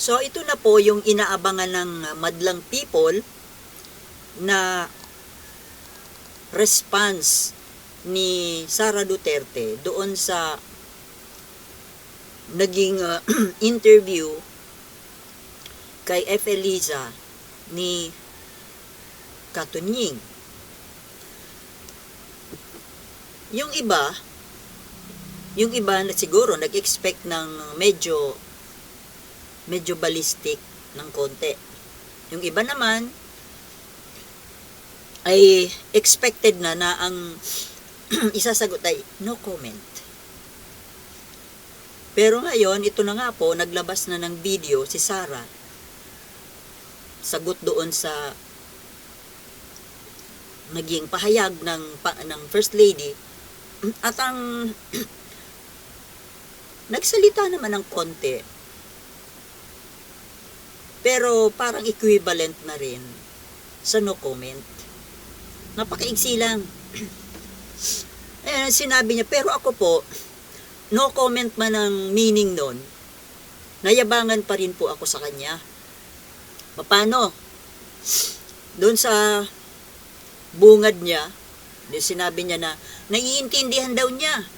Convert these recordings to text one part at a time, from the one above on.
So ito na po yung inaabangan ng madlang people na response ni Sara Duterte doon sa naging uh, interview kay F. Eliza ni Katunying. Yung iba, yung iba na siguro nag-expect ng medyo medyo ballistic ng konti. Yung iba naman ay expected na na ang isasagot ay no comment. Pero ngayon, ito na nga po, naglabas na ng video si Sarah. Sagot doon sa naging pahayag ng, pa, ng First Lady. At ang nagsalita naman ng konti. Pero parang equivalent na rin sa no comment. Napakaigsi lang. Eh, sinabi niya, pero ako po, no comment man ang meaning nun, nayabangan pa rin po ako sa kanya. Paano? Doon sa bungad niya, sinabi niya na, naiintindihan daw niya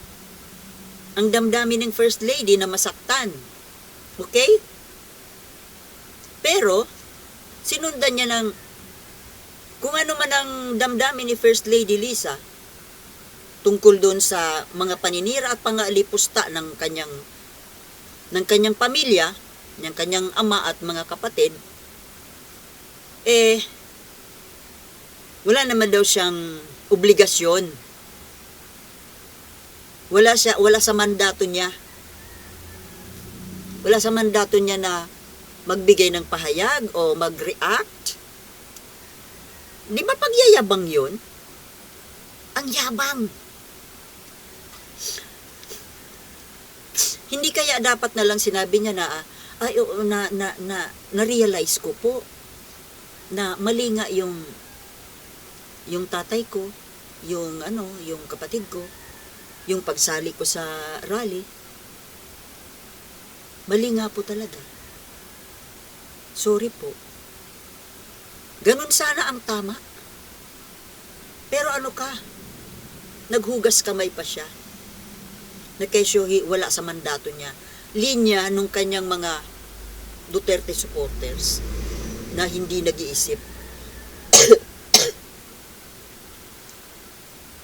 ang damdamin ng First Lady na masaktan. Okay? Pero, sinundan niya ng kung ano man ang damdamin ni First Lady Lisa tungkol doon sa mga paninira at pangalipusta ng kanyang ng kanyang pamilya, ng kanyang ama at mga kapatid, eh, wala naman daw siyang obligasyon. Wala siya, wala sa mandato niya. Wala sa mandato niya na magbigay ng pahayag o mag-react. Di ba pagyayabang yun? Ang yabang. Hindi kaya dapat na lang sinabi niya na, ay, na, na, na, na-realize ko po na mali nga yung yung tatay ko, yung ano, yung kapatid ko, yung pagsali ko sa rally. Mali nga po talaga. Sorry po. Ganon sana ang tama. Pero ano ka? Naghugas kamay pa siya. Na kesyo hi- wala sa mandato niya. Linya nung kanyang mga Duterte supporters na hindi nag-iisip.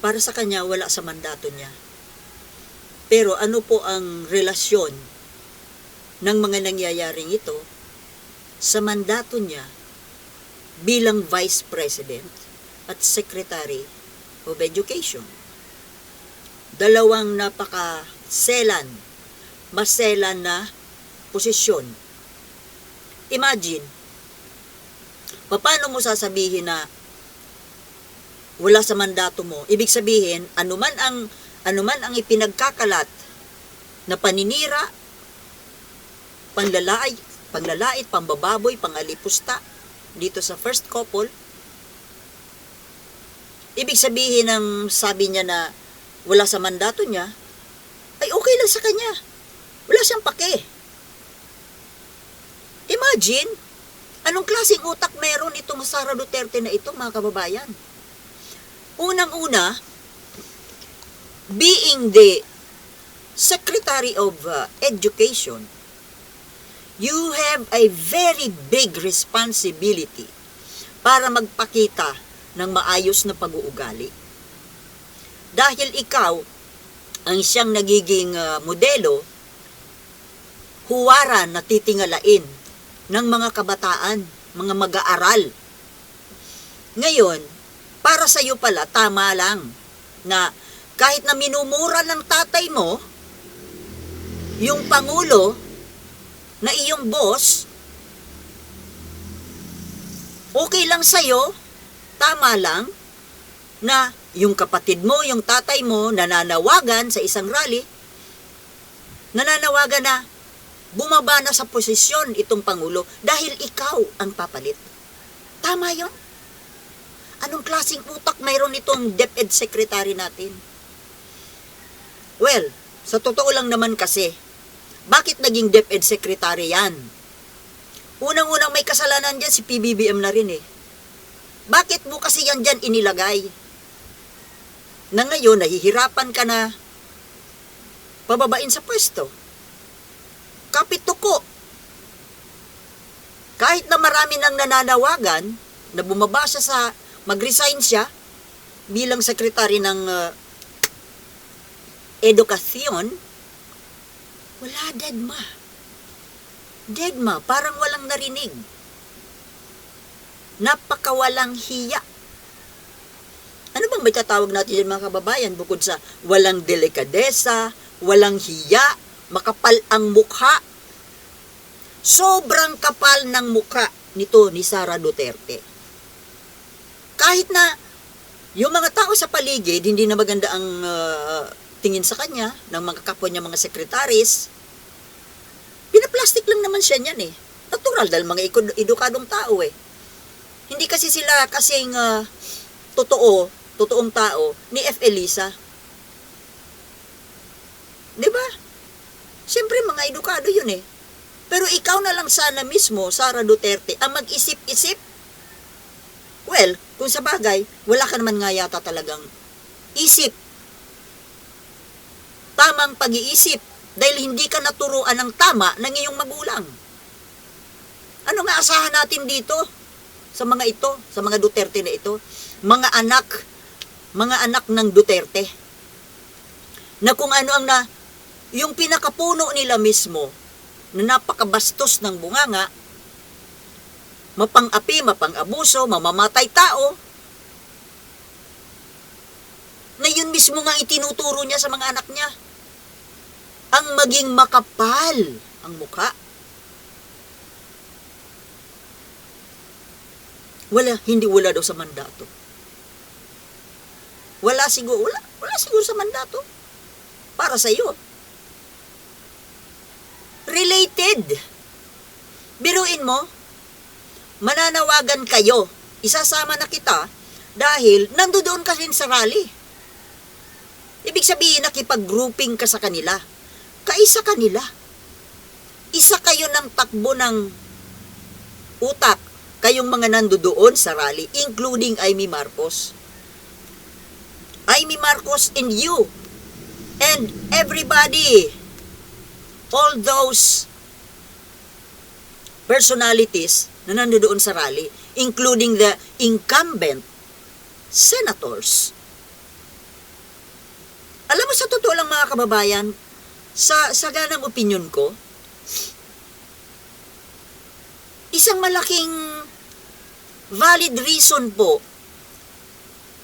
Para sa kanya, wala sa mandato niya. Pero ano po ang relasyon ng mga nangyayaring ito sa mandato niya bilang Vice President at Secretary of Education. Dalawang napaka-selan, maselan na posisyon. Imagine, paano mo sasabihin na wala sa mandato mo? Ibig sabihin, anuman ang anuman ang ipinagkakalat na paninira, panlalait, panglalait, pambababoy, pangalipusta dito sa first couple, ibig sabihin ng sabi niya na wala sa mandato niya, ay okay lang sa kanya. Wala siyang pake. Imagine, anong klaseng utak meron itong Sara Duterte na ito, mga kababayan? Unang-una, being the Secretary of uh, Education, you have a very big responsibility para magpakita ng maayos na pag-uugali. Dahil ikaw ang siyang nagiging uh, modelo, huwaran na titingalain ng mga kabataan, mga mag-aaral. Ngayon, para sa iyo pala, tama lang na kahit na minumura ng tatay mo, yung Pangulo na iyong boss, okay lang sa'yo, tama lang, na yung kapatid mo, yung tatay mo, nananawagan sa isang rally, nananawagan na bumaba na sa posisyon itong Pangulo dahil ikaw ang papalit. Tama yon. Anong klaseng utak mayroon itong DepEd Secretary natin? Well, sa totoo lang naman kasi, bakit naging DepEd Secretary yan? Unang-unang may kasalanan dyan si PBBM na rin eh. Bakit mo kasi yan dyan inilagay? Na ngayon, nahihirapan ka na pababain sa pwesto. Kapituko. Kahit na marami nang nananawagan na bumaba siya sa mag-resign siya bilang sekretary ng uh, edukasyon, wala deadma. Deadma, parang walang narinig. Napakawalang hiya. Ano bang may tatawag natin yan mga kababayan bukod sa walang delikadesa, walang hiya, makapal ang mukha. Sobrang kapal ng mukha nito ni Sara Duterte. Kahit na yung mga tao sa paligid, hindi na maganda ang uh, tingin sa kanya ng mga kapwa niya mga sekretaris, pinaplastic lang naman siya niyan eh. Natural dahil mga edukadong tao eh. Hindi kasi sila kasing uh, totoo, totoong tao ni F. Elisa. 'Di ba? Siyempre mga edukado 'yun eh. Pero ikaw na lang sana mismo, Sara Duterte, ang mag-isip-isip. Well, kung sa bagay, wala ka naman nga yata talagang isip. Tamang pag-iisip dahil hindi ka naturuan ng tama ng iyong magulang. Ano nga asahan natin dito sa mga ito, sa mga Duterte na ito? Mga anak, mga anak ng Duterte. Na kung ano ang na, yung pinakapuno nila mismo, na napakabastos ng bunganga, mapang-api, mapang-abuso, mamamatay tao, na yun mismo nga itinuturo niya sa mga anak niya. Ang maging makapal ang mukha. Wala, hindi wala daw sa mandato. Wala siguro, wala, wala siguro sa mandato. Para sa iyo. Related. Biruin mo, mananawagan kayo. Isasama na kita dahil nandoon ka rin sa rally. Ibig sabihin, nakipag-grouping ka sa kanila. Kaisa kanila. Isa kayo ng takbo ng utak, kayong mga nandoon sa rally, including Amy Marcos. Amy Marcos and you, and everybody, all those personalities na nandoon sa rally, including the incumbent senators. Alam mo, sa totoo lang mga kababayan, sa, sa ganang opinion ko, isang malaking valid reason po,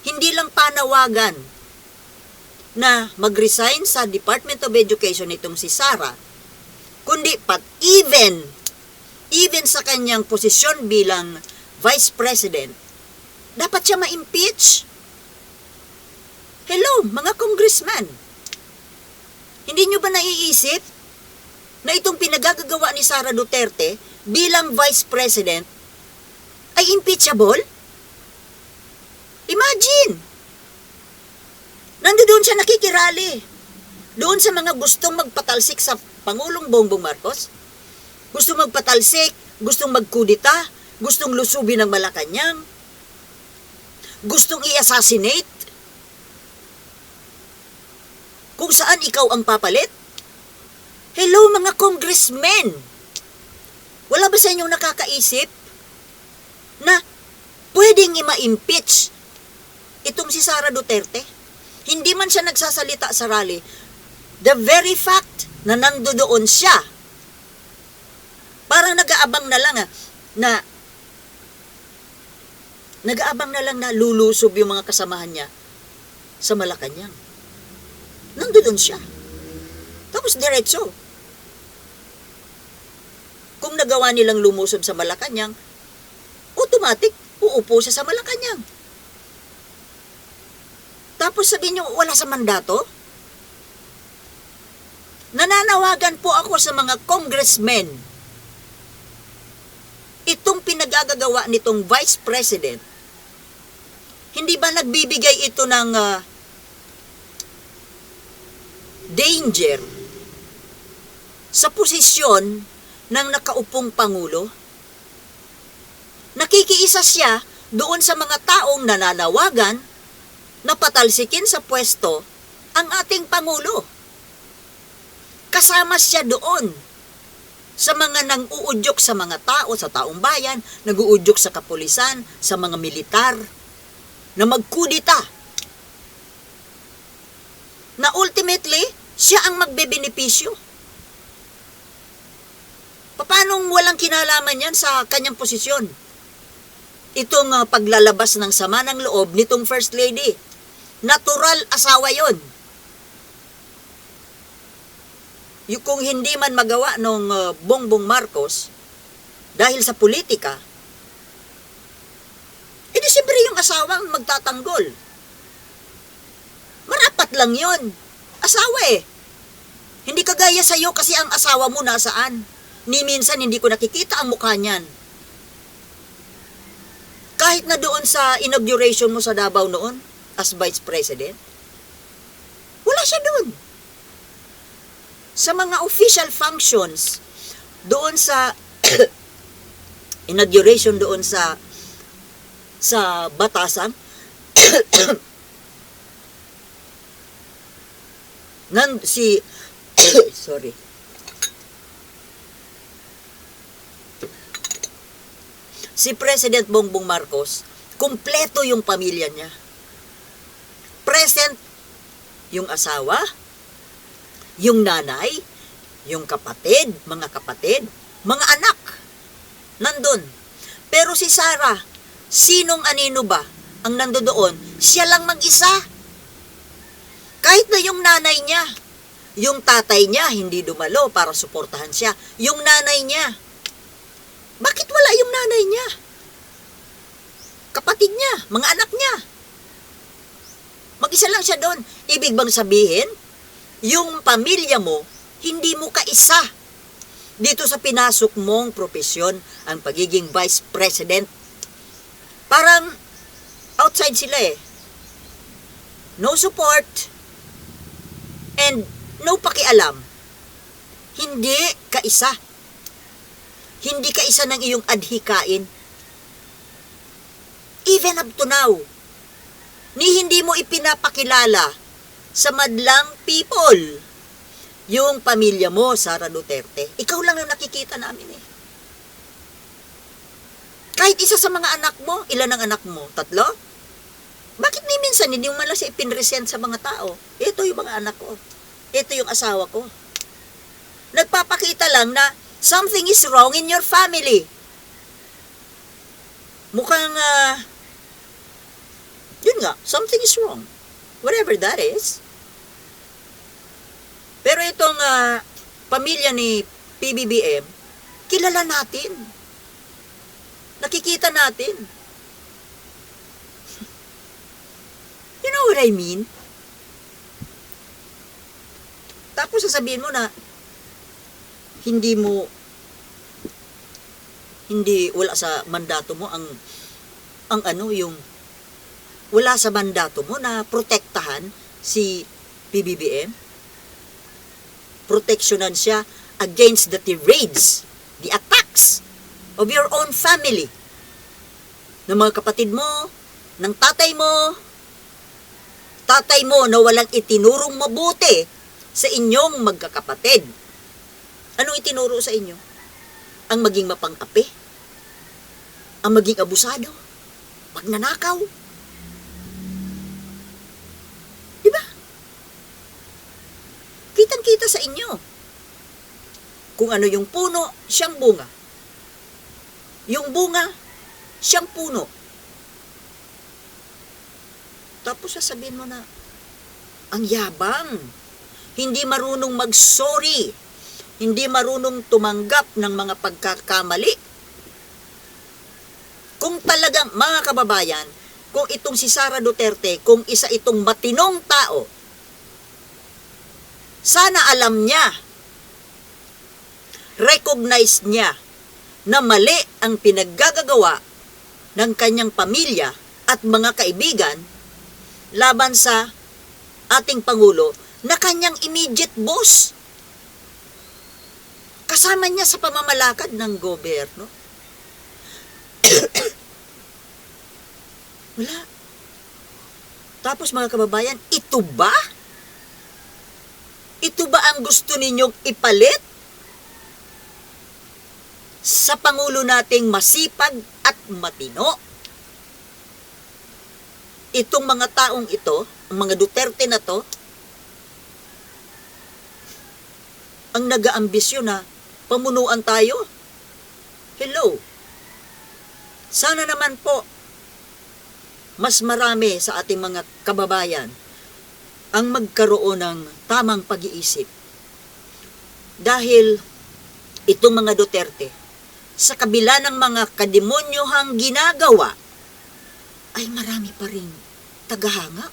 hindi lang panawagan na mag-resign sa Department of Education itong si Sara, kundi pat even, even sa kanyang posisyon bilang Vice President, dapat siya ma-impeach. Hello, mga congressman. Hindi nyo ba naiisip na itong pinagagagawa ni Sara Duterte bilang Vice President ay impeachable? Imagine! Nandoon siya nakikirali. Doon sa mga gustong magpatalsik sa Pangulong Bongbong Marcos. Gustong magpatalsik, gustong magkudita, gustong lusubin ng Malacanang, gustong i-assassinate, kung saan ikaw ang papalit? Hello mga congressmen! Wala ba sa inyong nakakaisip na pwedeng ima-impeach itong si Sara Duterte? Hindi man siya nagsasalita sa rally. The very fact na nandoon siya, parang nag-aabang na lang ah, na nag-aabang na lang na lulusob yung mga kasamahan niya sa Malacanang nandoon siya. Tapos diretso. Kung nagawa nilang lumusob sa Malacanang, automatic, uupo siya sa Malacanang. Tapos sabihin niyo, wala sa mandato? Nananawagan po ako sa mga congressmen. Itong pinagagagawa nitong vice president, hindi ba nagbibigay ito ng ah, danger sa posisyon ng nakaupong Pangulo? nakikiisa siya doon sa mga taong nananawagan na patalsikin sa pwesto ang ating Pangulo. Kasama siya doon sa mga nang-uudyok sa mga tao, sa taong bayan, nag-uudyok sa kapulisan, sa mga militar, na magkudita. Na ultimately, siya ang magbebenepisyo. Paano walang kinalaman yan sa kanyang posisyon? Itong ah, paglalabas ng sama ng loob nitong First Lady. Natural asawa yon. Yung kung hindi man magawa nung uh, Bongbong Marcos dahil sa politika, edi siyempre yung asawang magtatanggol. Marapat lang yon. Asawa eh. Hindi kagaya sa'yo kasi ang asawa mo nasaan. Ni minsan hindi ko nakikita ang mukha niyan. Kahit na doon sa inauguration mo sa Davao noon, as Vice President, wala siya doon sa mga official functions doon sa inauguration doon sa sa batasan nan si sorry si President Bongbong Marcos kumpleto yung pamilya niya present yung asawa yung nanay, yung kapatid, mga kapatid, mga anak, nandun. Pero si Sarah, sinong anino ba ang nandoon? Siya lang mag-isa. Kahit na yung nanay niya, yung tatay niya hindi dumalo para suportahan siya, yung nanay niya. Bakit wala yung nanay niya? Kapatid niya, mga anak niya. Mag-isa lang siya doon. Ibig bang sabihin, yung pamilya mo, hindi mo kaisa. Dito sa pinasok mong propesyon, ang pagiging vice president, parang outside sila eh. No support and no pakialam. Hindi kaisa. Hindi kaisa ng iyong adhikain. Even up to now, ni hindi mo ipinapakilala sa madlang people. Yung pamilya mo, Sara Duterte, ikaw lang ang nakikita namin eh. Kahit isa sa mga anak mo, ilan ang anak mo? Tatlo? Bakit ni minsan hindi mo malang siya ipinresent sa mga tao? Ito yung mga anak ko. Ito yung asawa ko. Nagpapakita lang na something is wrong in your family. Mukhang, ah, yun nga, something is wrong. Whatever that is. Pero itong ah, pamilya ni PBBM, kilala natin. Nakikita natin. You know what I mean? Tapos sasabihin mo na hindi mo hindi wala sa mandato mo ang ang ano yung wala sa mandato mo na protektahan si PBBM proteksyonan siya against the tirades, the attacks of your own family. Ng mga kapatid mo, ng tatay mo, tatay mo na walang itinurong mabuti sa inyong magkakapatid. Anong itinuro sa inyo? Ang maging mapang-api? Ang maging abusado? Magnanakaw? kitang-kita sa inyo. Kung ano yung puno, siyang bunga. Yung bunga, siyang puno. Tapos sasabihin mo na, ang yabang, hindi marunong mag-sorry, hindi marunong tumanggap ng mga pagkakamali. Kung talagang, mga kababayan, kung itong si Sara Duterte, kung isa itong matinong tao, sana alam niya, recognize niya na mali ang pinaggagawa ng kanyang pamilya at mga kaibigan laban sa ating Pangulo na kanyang immediate boss. Kasama niya sa pamamalakad ng gobyerno. Wala. Tapos mga kababayan, ito ba? Ito ba ang gusto ninyong ipalit? Sa Pangulo nating masipag at matino? Itong mga taong ito, ang mga Duterte na to, ang nag-aambisyon na pamunuan tayo. Hello. Sana naman po mas marami sa ating mga kababayan ang magkaroon ng tamang pag-iisip. Dahil itong mga Duterte, sa kabila ng mga kademonyohang ginagawa, ay marami pa rin tagahanga.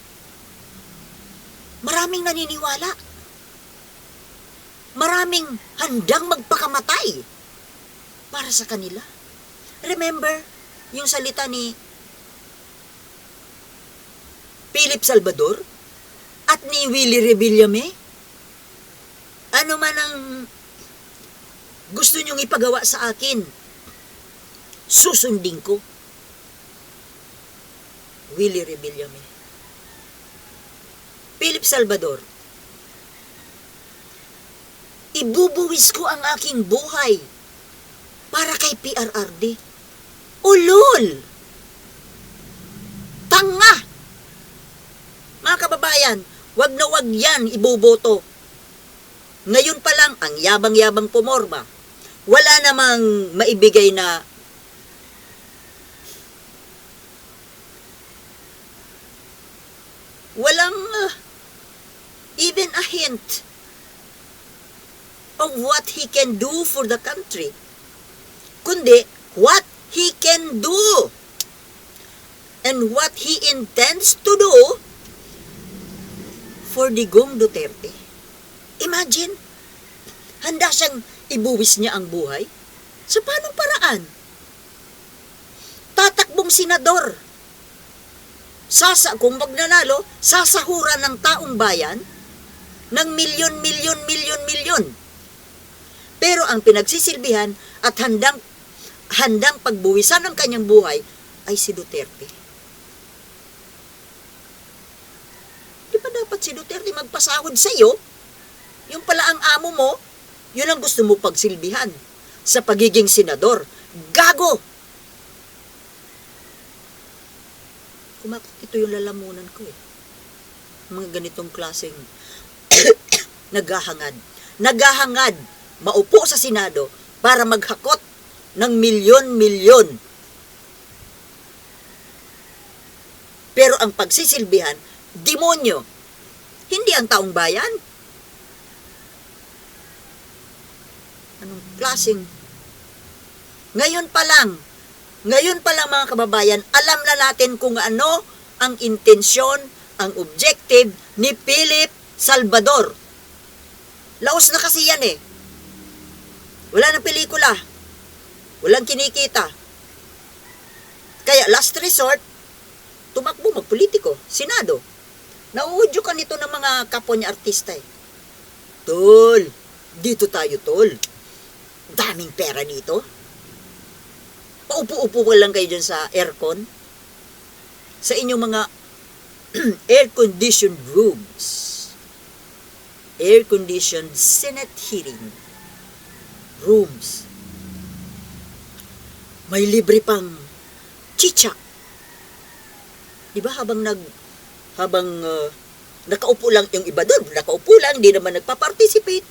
Maraming naniniwala. Maraming handang magpakamatay para sa kanila. Remember yung salita ni Philip Salvador at ni Willie Revillame? Ano man ang gusto niyong ipagawa sa akin, susundin ko. Willie Revillame. Philip Salvador, ibubuwis ko ang aking buhay para kay PRRD. Ulol! Tanga! Mga kababayan, wag na wag yan iboboto. Ngayon pa lang, ang yabang-yabang pumorma. Wala namang maibigay na walang uh, hint of what he can do for the country. Kundi, what he can do and what he intends to do for Digong Duterte. Imagine, handa siyang ibuwis niya ang buhay. Sa paanong paraan? Tatakbong senador. Sasa, kung magnanalo, sasahuran ng taong bayan ng milyon, milyon, milyon, milyon. Pero ang pinagsisilbihan at handang handang pagbuwisan ng kanyang buhay ay si Duterte. Di ba dapat si Duterte magpasahod sa iyo? Yung pala ang amo mo, yun ang gusto mo pagsilbihan sa pagiging senador. Gago! Kumakot ito yung lalamunan ko eh. Mga ganitong klaseng naghahangad. Naghahangad maupo sa Senado para maghakot ng milyon-milyon. Pero ang pagsisilbihan, demonyo. Hindi ang taong bayan. Anong klaseng? Ngayon pa lang, ngayon pa lang mga kababayan, alam na natin kung ano ang intensyon, ang objective ni Philip Salvador. Laos na kasi yan eh. Wala na pelikula. Walang kinikita. Kaya last resort, tumakbo magpolitiko, senado. Nauudyo ka nito ng mga kapwa niya artista eh. Tol, dito tayo tol. Daming pera dito. Paupo-upo ka lang kayo dyan sa aircon. Sa inyong mga air-conditioned rooms. Air-conditioned Senate hearing rooms. May libre pang chicha. Di ba habang nag habang uh, nakaupo lang yung iba doon, nakaupo lang, di naman nagpa-participate.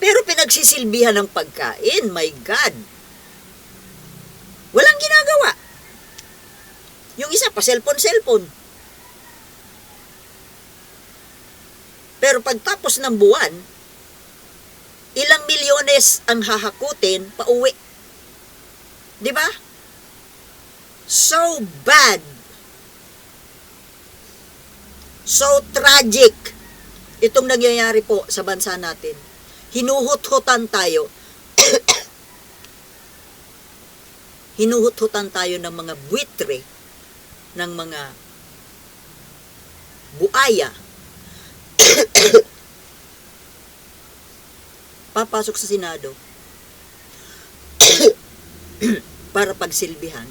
Pero pinagsisilbihan ng pagkain, my God. Walang ginagawa. Yung isa pa cellphone-cellphone. Pero pagtapos ng buwan, ilang milyones ang hahakutin pa uwi. Di ba? So bad. So tragic. Itong nangyayari po sa bansa natin. Hinuhut-hutan tayo. Hinuhut-hutan tayo ng mga buitre, ng mga buaya, papasok sa Senado para pagsilbihan,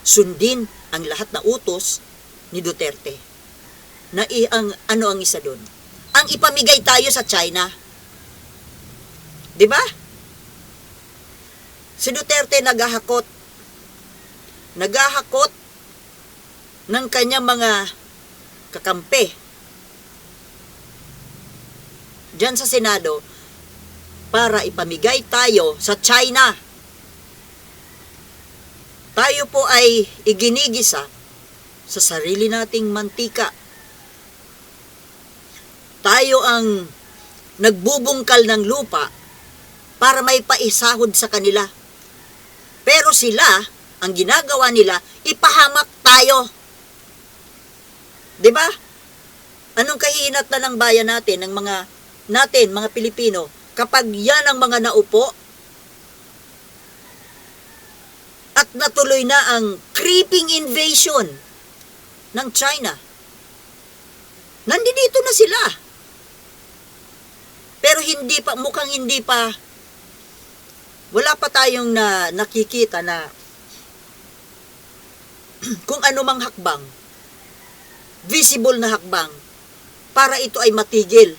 sundin ang lahat na utos ni Duterte. Na i- ang ano ang isa doon? Ang ipamigay tayo sa China. 'Di ba? Si Duterte naghahakot naghahakot ng kanyang mga kakampi diyan sa Senado para ipamigay tayo sa China. Tayo po ay iginigisa sa sarili nating mantika. Tayo ang nagbubungkal ng lupa para may paisahod sa kanila. Pero sila, ang ginagawa nila, ipahamak tayo. 'Di ba? Anong kahinat na ng bayan natin, ng mga natin, mga Pilipino, kapag yan ang mga naupo at natuloy na ang creeping invasion ng China. Nandito na sila. Pero hindi pa, mukhang hindi pa, wala pa tayong na, nakikita na kung ano mang hakbang, visible na hakbang, para ito ay matigil.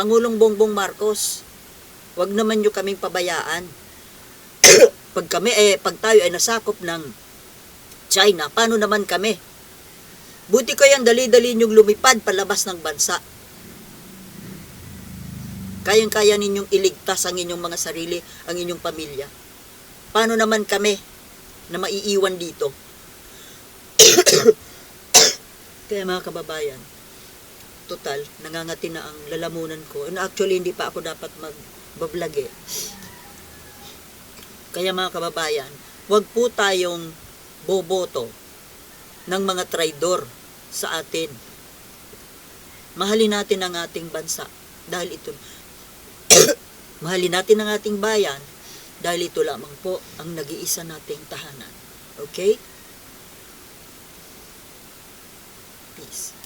Pangulong Bongbong Marcos, wag naman nyo kaming pabayaan. pag kami, eh, pag tayo ay nasakop ng China, paano naman kami? Buti ko yan, dali-dali nyong lumipad palabas ng bansa. Kayang-kaya ninyong iligtas ang inyong mga sarili, ang inyong pamilya. Paano naman kami na maiiwan dito? Kaya mga kababayan, total, nangangati na ang lalamunan ko. And actually, hindi pa ako dapat mag-vlog eh. Kaya mga kababayan, wag po tayong boboto ng mga traidor sa atin. Mahalin natin ang ating bansa dahil ito mahalin natin ang ating bayan dahil ito lamang po ang nag-iisa nating tahanan. Okay? Peace.